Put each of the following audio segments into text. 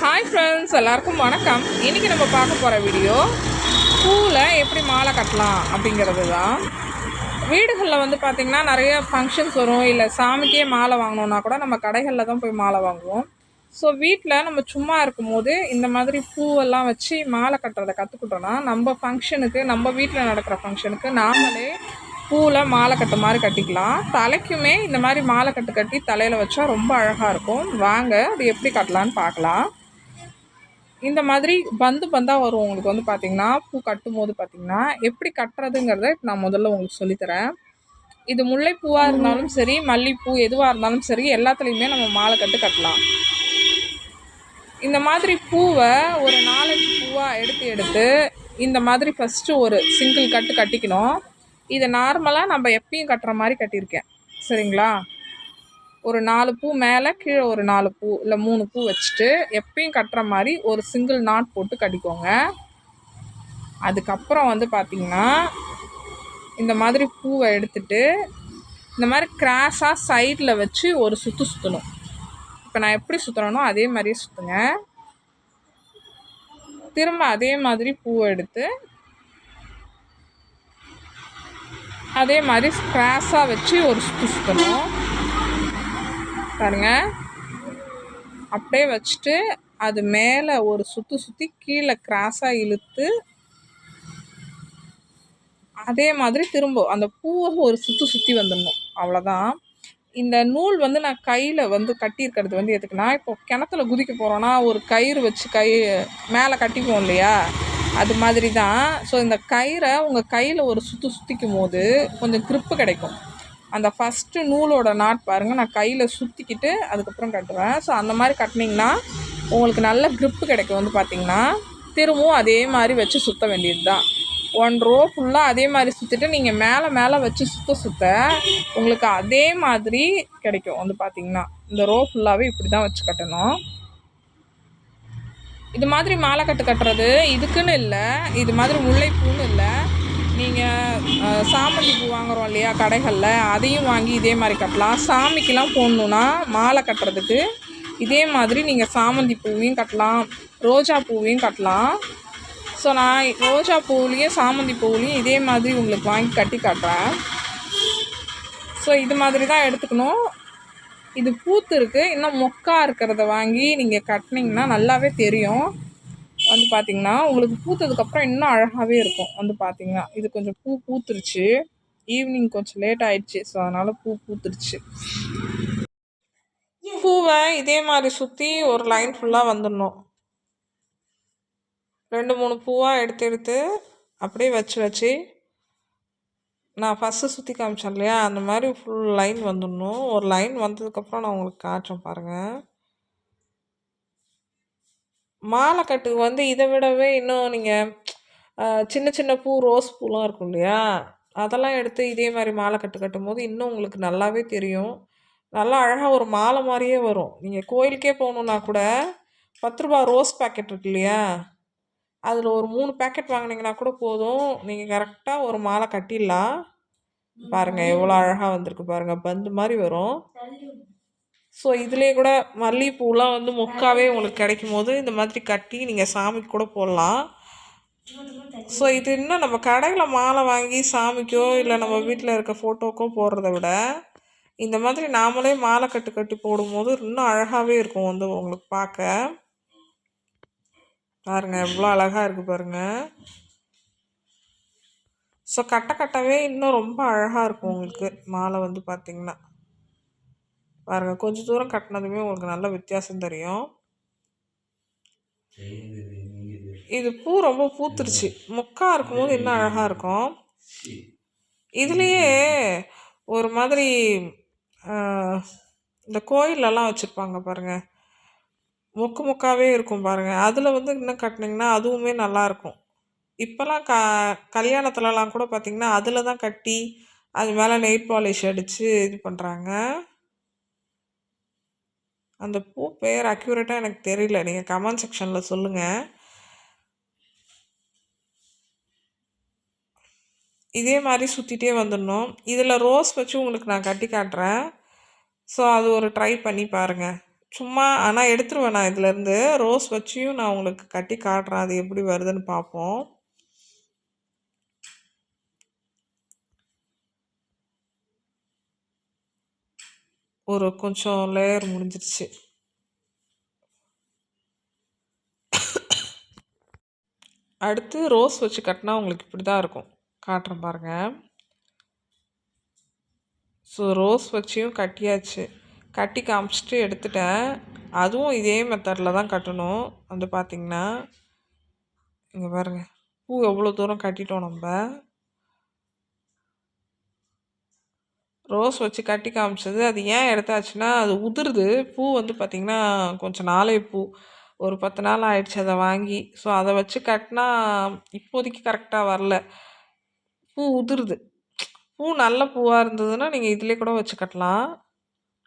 Hi friends எல்லாருக்கும் வணக்கம். இன்றைக்கி நம்ம பார்க்க போகிற வீடியோ பூவில் எப்படி மாலை கட்டலாம் அப்படிங்கிறது தான். வீடுகளில் வந்து பார்த்திங்கன்னா நிறைய ஃபங்க்ஷன்ஸ் வரும். இல்லை சாமிக்கே மாலை வாங்கணுன்னா கூட நம்ம கடைகளில் தான் போய் மாலை வாங்குவோம். ஸோ வீட்டில் நம்ம சும்மா இருக்கும்போது இந்த மாதிரி பூவெல்லாம் வச்சு மாலை கட்டுறதை கற்றுக்கிட்டோன்னா நம்ம ஃபங்க்ஷனுக்கு நம்ம வீட்டில் நடக்கிற ஃபங்க்ஷனுக்கு நாமளே பூவில் மாலை கட்டு மாதிரி கட்டிக்கலாம். தலைக்குமே இந்த மாதிரி மாலை கட்டு கட்டி தலையில் வச்சா ரொம்ப அழகாக இருக்கும். வாங்க அது எப்படி கட்டலான்னு பார்க்கலாம். இந்த மாதிரி பந்து பந்தாக வரும் உங்களுக்கு வந்து பார்த்திங்கன்னா பூ கட்டும் போது பார்த்திங்கன்னா எப்படி கட்டுறதுங்கிறத நான் முதல்ல உங்களுக்கு சொல்லித்தரேன். இது முல்லைப்பூவாக இருந்தாலும் சரி மல்லிப்பூ எதுவாக இருந்தாலும் சரி எல்லாத்துலேயுமே நம்ம மாலை கட்டு கட்டலாம். இந்த மாதிரி பூவை ஒரு நாலஞ்சு பூவாக எடுத்து எடுத்து இந்த மாதிரி ஃபஸ்ட்டு ஒரு சிங்கிள் கட்டு கட்டிக்கணும். இதை நார்மலாக நம்ம எப்பயும் கட்டுற மாதிரி கட்டியிருக்கேன். சரிங்களா? ஒரு நாலு பூ மேலே கீழே ஒரு நாலு பூ இல்லை மூணு பூ வச்சுட்டு எப்பயும் கட்டுற மாதிரி ஒரு சிங்கிள் நாட் போட்டு கட்டிக்கோங்க. அதுக்கப்புறம் வந்து பார்த்திங்கன்னா இந்த மாதிரி பூவை எடுத்துட்டு இந்த மாதிரி கிராஸாக சைடில் வச்சு ஒரு சுற்று சுற்றணும் இப்போ நான் எப்படி சுற்றுறேனோ அதே மாதிரியே சுற்றுங்க திரும்ப அதே மாதிரி பூவை எடுத்து அதே மாதிரி ஸ்க்ராஸாக வச்சு ஒரு ஸ்டிச் பண்ணுவோம். பாருங்கள் அப்படியே வச்சுட்டு அது மேலே ஒரு சுற்றி சுற்றி கீழே கிராஸாக இழுத்து அதே மாதிரி திரும்ப அந்த பூவை ஒரு சுற்றி சுற்றி வந்துடணும். அவ்வளோதான் இந்த நூல் வந்து நான் கையில் வந்து கட்டியிருக்கிறது வந்து எதுக்குன்னா இப்போ கிணத்துல குதிக்க போகிறோன்னா ஒரு கயிறு வச்சு கை மேலே கட்டிக்குவோம் இல்லையா? அது மாதிரி தான் ஸோ இந்த கயிறை உங்கள் கையில் ஒரு சுற்று சுற்றிக்கும் போது கொஞ்சம் grip கிடைக்கும். அந்த ஃபஸ்ட்டு நூலோட நாட் பாருங்கள் நான் கையில் சுற்றிக்கிட்டு அதுக்கப்புறம் கட்டுவேன். ஸோ அந்த மாதிரி கட்டினீங்கன்னா உங்களுக்கு நல்ல கிரிப்பு கிடைக்கும். வந்து பார்த்திங்கன்னா திரும்பவும் அதே மாதிரி வச்சு சுற்ற வேண்டியது தான் ஒன் ரோ ஃபுல்லாக அதே மாதிரி சுற்றிட்டு நீங்கள் மேலே மேலே வச்சு சுற்ற சுற்ற உங்களுக்கு அதே மாதிரி கிடைக்கும். வந்து பார்த்தீங்கன்னா இந்த ரோ ஃபுல்லாகவே இப்படி தான் வச்சு கட்டணும். இது மாதிரி மாலை கட்டு கட்டுறது இதுக்குன்னு இல்லை. இது மாதிரி முல்லைப்பூன்னு இல்லை. நீங்கள் சாமந்தி பூ வாங்குறோம் இல்லையா கடைகளில் அதையும் வாங்கி இதே மாதிரி கட்டலாம். சாமிக்கெலாம் போடணுன்னா மாலை கட்டுறதுக்கு இதே மாதிரி நீங்கள் சாமந்தி பூவையும் கட்டலாம். ரோஜா பூவையும் கட்டலாம். ஸோ நான் ரோஜா பூவுலேயும் சாமந்தி பூவுலேயும் இதே மாதிரி உங்களுக்கு வாங்கி கட்டி காட்டுறேன். ஸோ இது மாதிரி தான் எடுத்துக்கணும். இது பூத்து இருக்குது இன்னும் மொக்கா இருக்கிறத வாங்கி நீங்கள் கட்டினீங்கன்னா நல்லாவே தெரியும். வந்து பார்த்தீங்கன்னா உங்களுக்கு பூத்ததுக்கப்புறம் இன்னும் அழகாகவே இருக்கும். வந்து பார்த்தீங்கன்னா இது கொஞ்சம் பூ பூத்துருச்சு. ஈவினிங் கொஞ்சம் லேட் ஆயிடுச்சு. ஸோ அதனால் பூ பூத்துருச்சு. பூவை இதே மாதிரி சுற்றி ஒரு லைன் ஃபுல்லாக வந்துடணும். ரெண்டு மூணு பூவாக எடுத்து எடுத்து அப்படியே வச்சு வச்சு நான் ஃபஸ்ட்டு சுற்றி காமிச்சேன் இல்லையா அந்த மாதிரி ஃபுல் லைன் வந்துடணும். ஒரு லைன் வந்ததுக்கப்புறம் நான் உங்களுக்கு காட்டுறேன் பாருங்கள் மாலை கட்டுக்கு வந்து இதை விடவே இன்னும் நீங்கள் சின்ன சின்ன பூ ரோஸ் பூலாம் இருக்கும் இல்லையா? அதெல்லாம் எடுத்து இதே மாதிரி மாலை கட்டு கட்டும்போது இன்னும் உங்களுக்கு நல்லாவே தெரியும். நல்லா அழகாக ஒரு மாலை மாதிரியே வரும். நீங்கள் கோயிலுக்கே போகணுன்னா கூட பத்து ரூபா ரோஸ் பேக்கெட் இருக்கு இல்லையா? அதில் ஒரு மூணு பேக்கெட் வாங்கினீங்கன்னா கூட போதும். நீங்கள் கரெக்டாக ஒரு மாலை கட்டிடலாம். பாருங்கள் எவ்வளோ அழகாக வந்திருக்கு பாருங்கள் பந்து மாதிரி வரும். ஸோ இதுலேயே கூட மல்லிகைப்பூலாம் வந்து மொக்காவே உங்களுக்கு கிடைக்கும் போது இந்த மாதிரி கட்டி நீங்கள் சாமிக்கு கூட போடலாம். ஸோ இது இன்னும் நம்ம கடையில் மாலை வாங்கி சாமிக்கோ இல்லை நம்ம வீட்டில் இருக்க ஃபோட்டோக்கோ போடுறத விட இந்த மாதிரி நாமளே மாலை கட்டு கட்டி போடும்போது இன்னும் அழகாகவே இருக்கும் வந்து உங்களுக்கு பார்க்க. பாருங்க எவ்வளோ அழகாக இருக்குது பாருங்கள் ஸோ கட்ட கட்டவே இன்னும் ரொம்ப அழகாக இருக்கும் உங்களுக்கு. மாலை வந்து பார்த்திங்கன்னா பாருங்கள் கொஞ்சம் தூரம் கட்டினதுமே உங்களுக்கு நல்ல வித்தியாசம் தெரியும். இது பூ ரொம்ப பூத்துருச்சு. மொக்கா இருக்கும்போது இன்னும் அழகாக இருக்கும். இதுலேயே ஒரு மாதிரி இந்த கோயிலெல்லாம் வச்சுருப்பாங்க பாருங்கள் மொக்கு மொக்காவே இருக்கும் பாருங்கள் அதில் வந்து இன்னும் கட்டினீங்கன்னா அதுவுமே நல்லாயிருக்கும் இப்போல்லாம் க கல்யாணத்துலலாம் கூட பார்த்திங்கன்னா அதில் தான் கட்டி அது மேலே நெயில் பாலிஷ் அடித்து இது பண்ணுறாங்க அந்த பூ பேர் அக்யூரேட்டாக எனக்கு தெரியல. நீங்கள் கமெண்ட் செக்ஷனில் சொல்லுங்கள் இதே மாதிரி சுற்றிட்டே வந்துடணும். இதில் ரோஸ் வச்சு உங்களுக்கு நான் கட்டி காட்டுறேன். ஸோ அது ஒரு ட்ரை பண்ணி பாருங்கள் சும்மா ஆனால் எடுத்துருவேன் நான் இதுலேருந்து. ரோஸ் வச்சியும் நான் உங்களுக்கு கட்டி காட்டுறேன். அது எப்படி வருதுன்னு பார்ப்போம் ஒரு கொஞ்சம் லேயர் முடிஞ்சிருச்சு. அடுத்து ரோஸ் வச்சு கட்டினா உங்களுக்கு இப்படி தான் இருக்கும். காட்டுறேன் பாருங்கள் ஸோ ரோஸ் வச்சியும் கட்டியாச்சு. கட்டி காமிச்சிட்டு எடுத்துட்டேன். அதுவும் இதே மெத்தடில் தான் கட்டணும். வந்து பார்த்திங்கன்னா இங்கே பாருங்கள் பூ எவ்வளோ தூரம் கட்டிட்டோம் நம்ம? ரோஸ் வச்சு கட்டி காமிச்சது. அது ஏன் எடுத்தாச்சுன்னா அது உதிருது. பூ வந்து பார்த்திங்கன்னா கொஞ்சம் நாளே பூ. ஒரு பத்து நாள் ஆயிடுச்சு அதை வாங்கி. ஸோ அதை வச்சு கட்டினா இப்போதைக்கு கரெக்டாக வரல. பூ உதிருது. பூ நல்ல பூவாக இருந்ததுன்னா நீங்கள் இதிலே கூட வச்சு கட்டலாம்.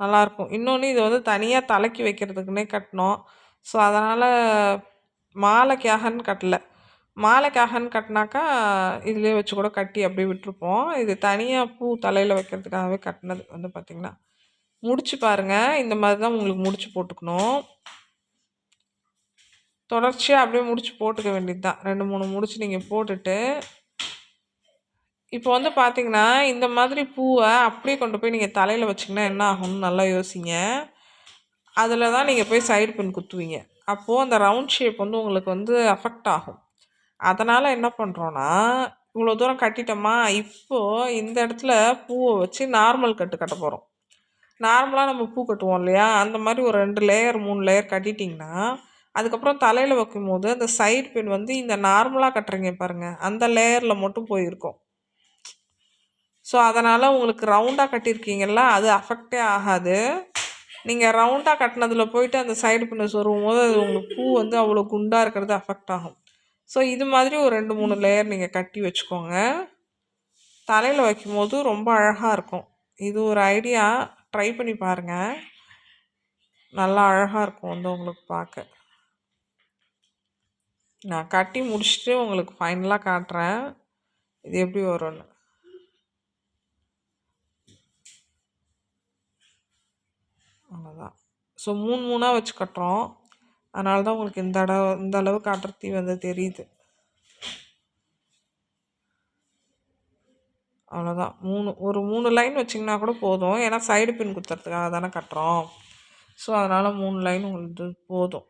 நல்லாயிருக்கும் இன்னொன்று இது வந்து தனியாக தலைக்கு வைக்கிறதுக்குன்னே கட்டினோம் ஸோ அதனால் மாலைக்காகன்னு கட்டலை. மாலைக்காகன்னு கட்டினாக்கா இதுலேயே வச்சு கூட கட்டி அப்படியே விட்டுருப்போம். இது தனியாக பூ தலையில் வைக்கிறதுக்காகவே கட்டினது வந்து பார்த்திங்கன்னா முடிச்சு பாருங்கள் இந்த மாதிரி தான் உங்களுக்கு முடிச்சு போட்டுக்கணும். தொடர்ச்சியாக அப்படியே முடிச்சு போட்டுக்க வேண்டியது தான். ரெண்டு மூணு முடிச்சு நீங்கள் போட்டுட்டு இப்போ வந்து பார்த்தீங்கன்னா இந்த மாதிரி பூவை அப்படியே கொண்டு போய் நீங்கள் தலையில் வச்சிங்கன்னா என்ன ஆகும்னு நல்லா யோசிங்க. அதில் தான் நீங்கள் போய் சைடு பின் குத்துவீங்க. அப்போது அந்த ரவுண்ட் ஷேப் வந்து உங்களுக்கு வந்து அஃபெக்ட் ஆகும். அதனால் என்ன பண்ணுறோன்னா இவ்வளோ தூரம் கட்டிட்டோமா இப்போது இந்த இடத்துல பூவை வச்சு நார்மல் கட்டு கட்ட போகிறோம் நார்மலாக நம்ம பூ கட்டுவோம் இல்லையா? அந்த மாதிரி ஒரு ரெண்டு லேயர் மூணு லேயர் கட்டிட்டிங்கன்னா அதுக்கப்புறம் தலையில் வைக்கும்போது அந்த சைடு பின் வந்து இந்த நார்மலாக கட்டுறீங்க பாருங்கள் அந்த லேயரில் மட்டும் போயிருக்கும். ஸோ அதனால் உங்களுக்கு ரவுண்டாக கட்டியிருக்கீங்கள அது அஃபெக்டே ஆகாது. நீங்கள் ரவுண்டாக கட்டினதில் போயிட்டு அந்த சைடு பின்ன சொருவும் போது அது உங்களுக்கு பூ வந்து அவ்வளோ குண்டாக இருக்கிறது அஃபெக்ட் ஆகும். ஸோ இது மாதிரி ஒரு ரெண்டு மூணு லேயர் நீங்கள் கட்டி வச்சுக்கோங்க. தலையில் வைக்கும்போது ரொம்ப அழகாக இருக்கும். இது ஒரு ஐடியா ட்ரை பண்ணி பாருங்கள் நல்லா அழகாக இருக்கும் வந்து உங்களுக்கு பார்க்க. நான் கட்டி முடிச்சுட்டு உங்களுக்கு ஃபைனலாக காட்டுறேன். இது எப்படி வரும்னு அவ்வளோதான் ஸோ மூணு மூணாக வச்சு கட்டுறோம். அதனால தான் உங்களுக்கு இந்த இடம் இந்த அளவுக்கு அடர்த்தி வந்து தெரியுது. அவ்வளோதான் மூணு ஒரு மூணு லைன் வச்சிங்கன்னா கூட போதும். ஏன்னா சைடு பின் குத்துறதுக்காக தானே கட்டுறோம். ஸோ அதனால் மூணு லைன் உங்களுக்கு போதும்.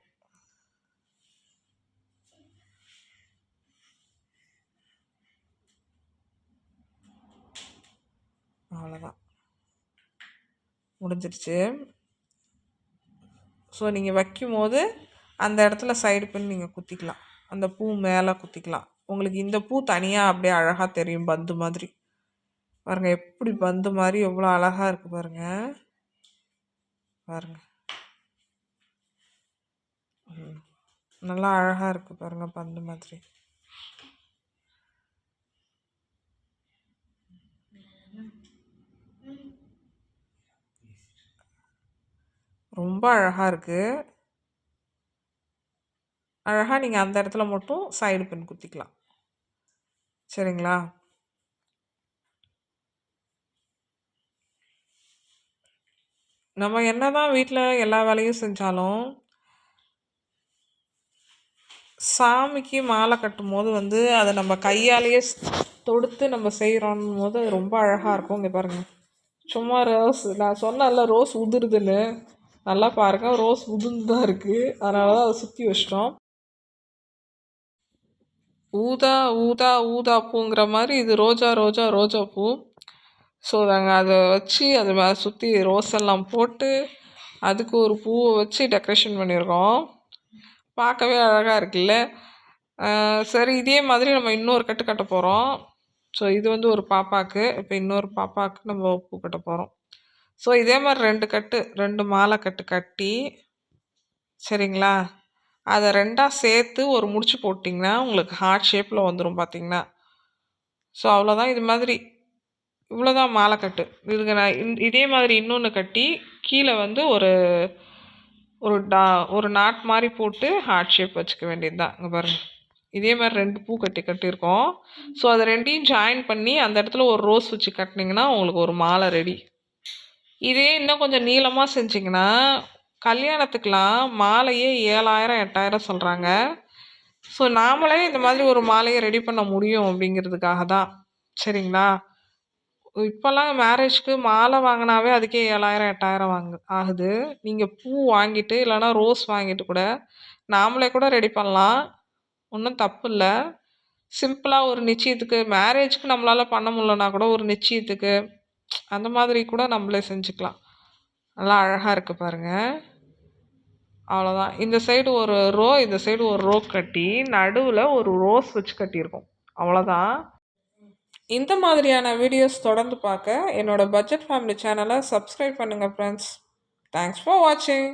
அவ்வளோதான் முடிஞ்சிருச்சு. ஸோ நீங்கள் வைக்கும்போது அந்த இடத்துல சைடு பின் நீங்கள் குத்திக்கலாம். அந்த பூ மேலே குத்திக்கலாம். உங்களுக்கு இந்த பூ தனியாக அப்படியே அழகாக தெரியும் பந்து மாதிரி. பாருங்கள் எப்படி பந்து மாதிரி எவ்வளோ அழகாக இருக்குது பாருங்கள் பாருங்கள் நல்லா அழகாக இருக்குது பாருங்கள் பந்து மாதிரி. ரொம்ப அழகாக இருக்குது அழகாக நீங்கள் அந்த இடத்துல மட்டும் சைடு பின் குத்திக்கலாம். சரிங்களா? நம்ம என்ன தான் வீட்டில் எல்லா வேலையும் செஞ்சாலும் சாமிக்கு மாலை கட்டும் போது வந்து அதை நம்ம கையாலேயே தொடுத்து நம்ம செய்கிறோன்னும் போது அது ரொம்ப அழகாக இருக்கும். இங்கே பாருங்கள் சும்மா ரோஸ் நான் சொன்னேன்ல ரோஸ் உதிருதுன்னு. நல்லா பாருங்கள் ரோஸ் உதுந்து தான் இருக்குது அதனால தான் அதை சுற்றி வச்சிட்டோம். ஊதா ஊதா ஊதா பூங்கிற மாதிரி இது ரோஜா ரோஜா ரோஜா பூ. ஸோ நாங்கள் அதை வச்சு அது மேலே சுற்றி ரோஸ் எல்லாம் போட்டு அதுக்கு ஒரு பூவை வச்சு டெக்கரேஷன் பண்ணியிருக்கோம் பார்க்கவே அழகாக இருக்குல்ல? சரி இதே மாதிரி நம்ம இன்னொரு கட்டு கட்ட போகிறோம் ஸோ இது வந்து ஒரு பாப்பாவுக்கு இப்போ இன்னொரு பாப்பாவுக்கு நம்ம பூ கட்ட போகிறோம் ஸோ இதே மாதிரி ரெண்டு கட்டு ரெண்டு மாலை கட்டு கட்டி சரிங்களா? அதை ரெண்டாக சேர்த்து ஒரு முடிச்சு போட்டிங்கன்னா உங்களுக்கு ஹார்ட் ஷேப்பில் வந்துடும் பார்த்தீங்கன்னா ஸோ அவ்வளோதான் இது மாதிரி இவ்வளோதான் மாலை கட்டு. இதுக்கு நான் இதே மாதிரி இன்னொன்று கட்டி கீழே வந்து ஒரு ஒரு டா ஒரு நாட் மாதிரி போட்டு ஹார்ட் ஷேப் வச்சுக்க வேண்டியது தான். இங்கே பாருங்கள் இதே மாதிரி ரெண்டு பூ கட்டி கட்டியிருக்கோம். ஸோ அதை ரெண்டையும் ஜாயின் பண்ணி அந்த இடத்துல ஒரு ரோஸ் வச்சு கட்டினீங்கன்னா உங்களுக்கு ஒரு மாலை ரெடி இதே இன்னும் கொஞ்சம் நீளமாக செஞ்சிங்கன்னா கல்யாணத்துக்கெலாம் மாலையே ஏழாயிரம் எட்டாயிரம் சொல்கிறாங்க ஸோ நாமளே இந்த மாதிரி ஒரு மாலையை ரெடி பண்ண முடியும் அப்படிங்கிறதுக்காக தான். சரிங்களா? இப்போல்லாம் மேரேஜ்க்கு மாலை வாங்கினாவே அதுக்கே ஏழாயிரம் எட்டாயிரம் வாங்கு ஆகுது. நீங்கள் பூ வாங்கிட்டு இல்லைனா ரோஸ் வாங்கிட்டு கூட நாமளே கூட ரெடி பண்ணலாம். ஒன்றும் தப்பு இல்லை. சிம்பிளாக ஒரு நிச்சயத்துக்கு மேரேஜ்க்கு நம்மளால் பண்ண முடியலனா கூட ஒரு நிச்சயத்துக்கு அந்த மாதிரி கூட நம்மளே செஞ்சுக்கலாம். நல்லா அழகாக இருக்குது பாருங்கள் அவ்வளோதான் இந்த சைடு ஒரு ரோ இந்த சைடு ஒரு ரோ கட்டி நடுவில் ஒரு ரோஸ் வச்சு கட்டியிருக்கோம். அவ்வளோதான் இந்த மாதிரியான வீடியோஸ் தொடர்ந்து பார்க்க என்னோடய பட்ஜெட் ஃபேமிலி சேனலை சப்ஸ்கிரைப் பண்ணுங்கள் ஃப்ரெண்ட்ஸ் தேங்க்ஸ் ஃபார் வாட்சிங்